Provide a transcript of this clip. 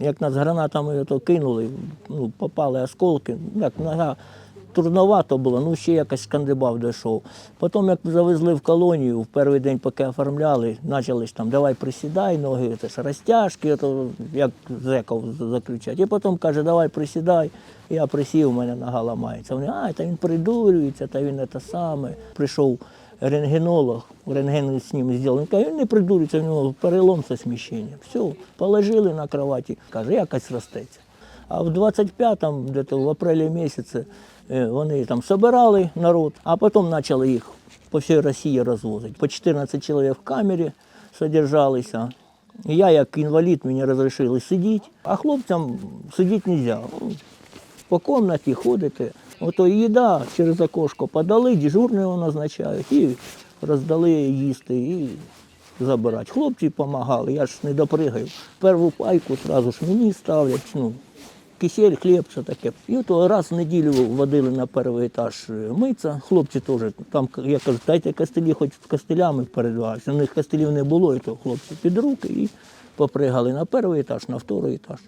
Як нас гранатами то кинули, ну, попали осколки, як нога трудновато було, ну ще якось скандибав дійшов. Потім, як завезли в колонію, в перший день, поки оформляли, почали там, давай присідай, ноги, це ж розтяжки, то, як зеков заключать. І потім каже, давай присідай. Я присів, у мене нога ламається. Вони, а, та він придурюється, та він це саме. Прийшов рентгенолог, рентген з ним зробив. Він не придурюється, в нього перелом це сміщення. Все, положили на кроваті, каже, якось ростеться. А в 25-му, где-то в апрелі місяці, е, вони там собирали народ, а потім почали їх по всій Росії розвозити. По 14 чоловік в камері содержалися. Я, як інвалід, мені розрішили сидіти, а хлопцям сидіти не можна. По кімнаті ходити. Ото їда через окошко подали, дежурного назначають і роздали їсти і забирати. Хлопці допомагали, я ж не допригаю. Перву пайку одразу ж мені ставлять. Ну, кисель, хліб, все таке. І от раз в неділю водили на перший етаж митися. Хлопці теж там, я кажу, дайте костелі, хоч з костелями передавався. У них костелів не було, і то хлопці під руки і попригали на перший етаж, на вторий етаж.